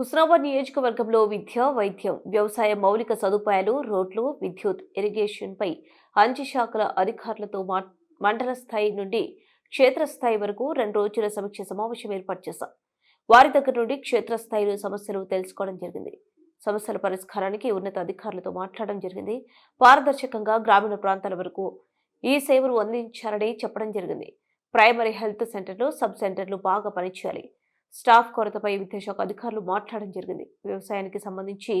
హుస్నాబాద్ నియోజకవర్గంలో విద్య వైద్యం వ్యవసాయ మౌలిక సదుపాయాలు రోడ్లు విద్యుత్ ఇరిగేషన్పై అంచె శాఖల అధికారులతో మా- మండల స్థాయి నుండి క్షేత్రస్థాయి వరకు రెండు రోజుల సమీక్ష సమావేశం ఏర్పాటు చేశాం. వారి దగ్గర నుండి క్షేత్రస్థాయిలో సమస్యలు తెలుసుకోవడం జరిగింది. సమస్యల పరిష్కారానికి ఉన్నత అధికారులతో మాట్లాడడం జరిగింది. పారదర్శకంగా గ్రామీణ ప్రాంతాల వరకు ఈ సేవలు అందించాలని చెప్పడం జరిగింది. ప్రైమరీ హెల్త్ సెంటర్లు సబ్ సెంటర్లు బాగా పనిచేయాలి. స్టాఫ్ కొరతపై విద్యాశాఖ అధికారులు మాట్లాడడం జరిగింది. వ్యవసాయానికి సంబంధించి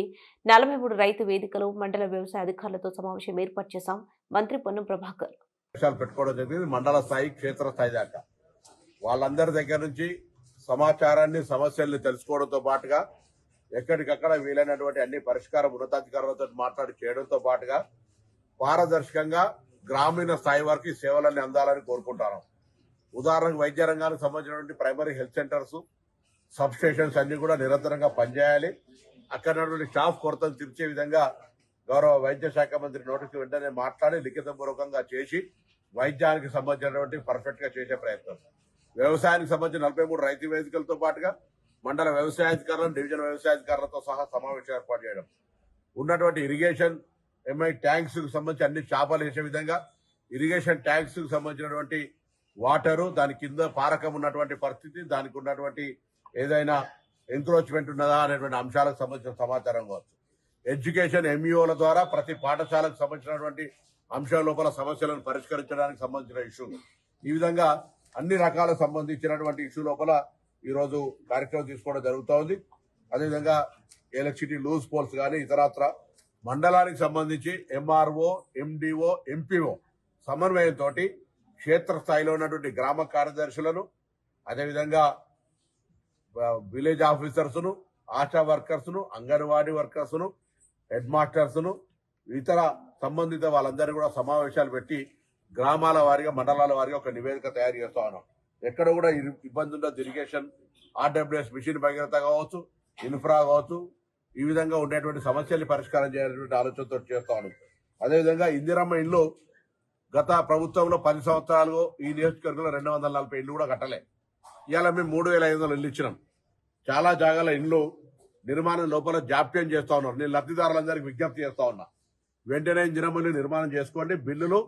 నలభై మూడు రైతు వేదికలు మండల వ్యవసాయ అధికారులతో సమావేశం ఏర్పాటు చేశాం. మంత్రి పొన్నం ప్రభాకర్. పెట్టుకోవడం జరిగింది. మండల స్థాయి క్షేత్ర స్థాయి దాకా. వాళ్ళందరి దగ్గర నుంచి సమాచారాన్ని సమస్యల్ని తెలుసుకోవడంతో పాటుగా ఎక్కడికక్కడ వీలైనటువంటి అన్ని పరిష్కారం ఉన్నతాధికారులతో మాట్లాడి చేయడంతో పాటుగా పారదర్శకంగా గ్రామీణ స్థాయి వరకు సేవలన్నీ అందాలని కోరుకుంటాను ఉదాహరణకు వైద్య రంగానికి సంబంధించినటువంటి primary health centres sub stations అన్ని కూడా నిరంతరంగా పనిచేయాలి. అక్కడ నుండి స్టాఫ్ కొరతను తీర్చే విధంగా గౌరవ వైద్య శాఖ మంత్రి నోటీసు వెంటనే మాట్లాడి లిఖితపూర్వకంగా చేసి వైద్యానికి సంబంధించినటువంటి పర్ఫెక్ట్గా చేసే ప్రయత్నం. వ్యవసాయానికి సంబంధించిన నలభై మూడు రైతు వేదికలతో పాటుగా మండల వ్యవసాయాధికారులను డివిజన్ వ్యవసాయాధికారులతో సహా సమావేశం ఏర్పాటు చేయడం. ఉన్నటువంటి ఇరిగేషన్ ఎంఐ ట్యాంక్స్కు సంబంధించి అన్ని చేపలు వేసే విధంగా ఇరిగేషన్ ట్యాంక్స్కు సంబంధించినటువంటి వాటరు దాని కింద పారకం ఉన్నటువంటి పరిస్థితి దానికి ఉన్నటువంటి ఏదైనా ఎంక్రోచ్మెంట్ ఉన్నదా అనేటువంటి అంశాలకు సంబంధించిన సమాచారం కావచ్చు. ఎడ్యుకేషన్ ఎంఈఓల ద్వారా ప్రతి పాఠశాలకు సంబంధించినటువంటి అంశాల లోపల సమస్యలను పరిష్కరించడానికి సంబంధించిన ఇష్యూ ఈ విధంగా అన్ని రకాల సంబంధించినటువంటి ఇష్యూ లోపల ఈరోజు కార్యక్రమం తీసుకోవడం జరుగుతోంది. అదేవిధంగా ఎలక్ట్రిసిటీ లూజ్ పోల్స్ కానీ ఇతరత్ర మండలానికి సంబంధించి ఎంఆర్ఓ ఎండిఓ ఎంపీఓ సమన్వయంతో క్షేత్రస్థాయిలో ఉన్నటువంటి గ్రామ కార్యదర్శులను అదేవిధంగా విలేజ్ ఆఫీసర్స్ను ఆశా వర్కర్స్ను అంగన్వాడీ వర్కర్స్ను హెడ్ మాస్టర్స్ను ఇతర సంబంధిత వాళ్ళందరూ కూడా సమావేశాలు పెట్టి గ్రామాల వారిగా మండలాల వారిగా ఒక నివేదిక తయారు చేస్తా ఉన్నాం. ఎక్కడ కూడా ఇబ్బంది ఉండదు. ఇరిగేషన్ ఆర్డబ్ల్యూఎస్ మిషన్ భగీరథ కావచ్చు ఇన్ఫ్రా కావచ్చు ఈ విధంగా ఉండేటువంటి సమస్యల్ని పరిష్కారం చేయాలనేటువంటి ఆలోచనతో చేస్తా ఉన్నాం. అదేవిధంగా ఇందిరమ్మ ఇల్లు గత ప్రభుత్వంలో పది సంవత్సరాలు ఈ నియోజకవర్గంలో రెండు వందల నలభై ఇల్లు కూడా కట్టలే. ఇవాళ మేము మూడు వేల ఐదు వందలు ఇల్లు ఇచ్చినాం. చాలా జాగాల ఇండ్లు నిర్మాణం లోపల జాప్యం చేస్తా ఉన్నారు. నేను లబ్ధిదారులందరికీ విజ్ఞప్తి చేస్తా ఉన్నా. వెంటనే ఇందిరమ్మని నిర్మాణం చేసుకోండి. బిల్లులు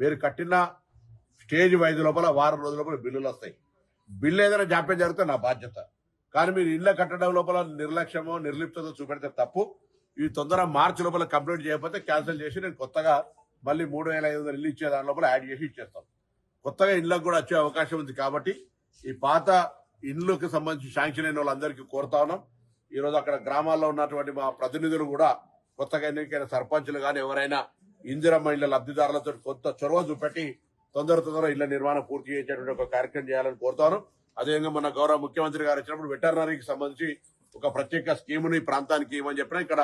మీరు కట్టిన స్టేజ్ వైదు లోపల వారం రోజుల లోపల బిల్లులు వస్తాయి. బిల్లు ఏదైనా జాప్యం జరిగితే నా బాధ్యత. కానీ మీరు ఇళ్ళ కట్టడం లోపల నిర్లక్ష్యమో నిర్లిప్తతో చూపెడితే తప్పు. ఈ తొందర మార్చి లోపల కంప్లీట్ చేయకపోతే క్యాన్సిల్ చేసి నేను కొత్తగా మళ్ళీ మూడు వేల ఐదు వందలు ఇల్లు ఇచ్చే దాని లోపల యాడ్ చేసి ఇచ్చేస్తాం. కొత్తగా ఇళ్ళకు కూడా వచ్చే అవకాశం ఉంది కాబట్టి ఈ పాత ఇండ్లకు సంబంధించి శాంక్షన్ అయిన వాళ్ళందరికీ కోరుతా ఉన్నాం. ఈ రోజు అక్కడ గ్రామాల్లో ఉన్నటువంటి మా ప్రతినిధులు కూడా కొత్తగా ఎన్నికైన సర్పంచులు కానీ ఎవరైనా ఇందిరమ్మ ఇళ్ళ లబ్ధిదారులతో కొంత చొరవ చూపెట్టి తొందర తొందర ఇళ్ళ నిర్మాణం పూర్తి చేసేటువంటి ఒక కార్యక్రమం చేయాలని కోరుతాను అదేవిధంగా మన గౌరవ ముఖ్యమంత్రి గారు వచ్చినప్పుడు వెటర్నరీకి సంబంధించి ఒక ప్రత్యేక స్కీముని ఈ ప్రాంతానికి ఇవ్వని చెప్పిన ఇక్కడ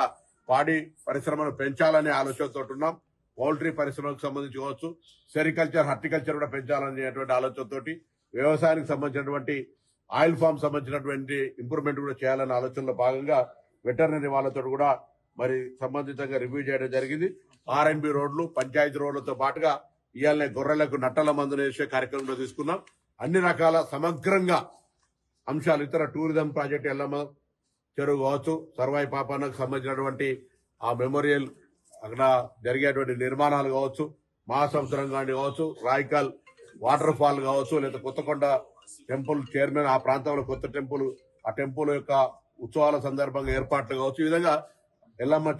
పాడి పరిశ్రమను పెంచాలనే ఆలోచనతో ఉన్నాం. పౌల్ట్రీ పరిశ్రమకు సంబంధించి కావచ్చు సెరికల్చర్ హార్టికల్చర్ కూడా పెంచాలనేటువంటి ఆలోచనతోటి వ్యవసాయానికి సంబంధించినటువంటి ఆయిల్ ఫామ్ సంబంధించినటువంటి ఇంప్రూవ్మెంట్ కూడా చేయాలనే ఆలోచనలో భాగంగా వెటర్నరీ వాళ్ళతో కూడా మరి సంబంధితంగా రివ్యూ చేయడం జరిగింది. ఆర్ఎంబి రోడ్లు పంచాయతీ రోడ్లతో పాటుగా ఇవాళ గొర్రెలకు నట్టల మందులు వేసే కార్యక్రమంలో తీసుకున్నాం. అన్ని రకాల సమగ్రంగా అంశాలు ఇతర టూరిజం ప్రాజెక్ట్ ఎల్లమ్మ చెరువు కావచ్చు సర్వాయి పాపానికి సంబంధించినటువంటి ఆ మెమోరియల్ అక్కడ జరిగేటువంటి నిర్మాణాలు కావచ్చు మహాసంవత్సరం కానీ కావచ్చు రాయికల్ వాటర్ ఫాల్ కావచ్చు లేదా కొత్తకొండ టెంపుల్ చైర్మన్ ఆ ప్రాంతంలో కొత్త టెంపుల్ ఆ టెంపుల్ యొక్క ఉత్సవాల సందర్భంగా ఏర్పాట్లు కావచ్చు ఈ విధంగా ఎల్లమ్మ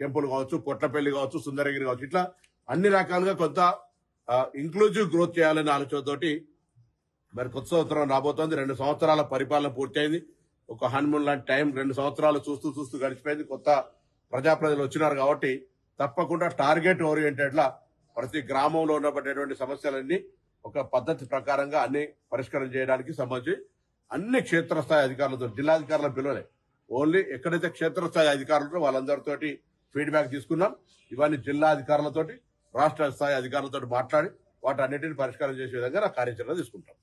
టెంపుల్ కావచ్చు పొట్లపల్లి కావచ్చు సుందరగిరి కావచ్చు ఇట్లా అన్ని రకాలుగా కొంత ఇంక్లూజివ్ గ్రోత్ చేయాలనే ఆలోచనతోటి మరి కొత్త సంవత్సరం రాబోతోంది. రెండు సంవత్సరాల పరిపాలన పూర్తయింది. ఒక హనుమూన్ లాంటి టైం రెండు సంవత్సరాలు చూస్తూ చూస్తూ గడిచిపోయింది. కొత్త ప్రజాప్రతినిధులు వచ్చినారు కాబట్టి తప్పకుండా టార్గెట్ ఓరియంటెడ్ లా ప్రతి గ్రామంలో ఉన్నటువంటి సమస్యలన్నీ ఒక పద్ధతి ప్రకారంగా అన్ని పరిష్కారం చేయడానికి సంబంధించి అన్ని క్షేత్రస్థాయి అధికారులతో జిల్లాధికారులను పిలువలే. ఓన్లీ ఎక్కడైతే క్షేత్రస్థాయి అధికారులతో వాళ్ళందరితోటి ఫీడ్బ్యాక్ తీసుకున్నాం. ఇవన్నీ జిల్లా అధికారులతోటి రాష్ట్ర స్థాయి అధికారులతో మాట్లాడి వాటి అన్నిటిని పరిష్కారం చేసే విధంగా నా కార్యాచరణ తీసుకుంటాం.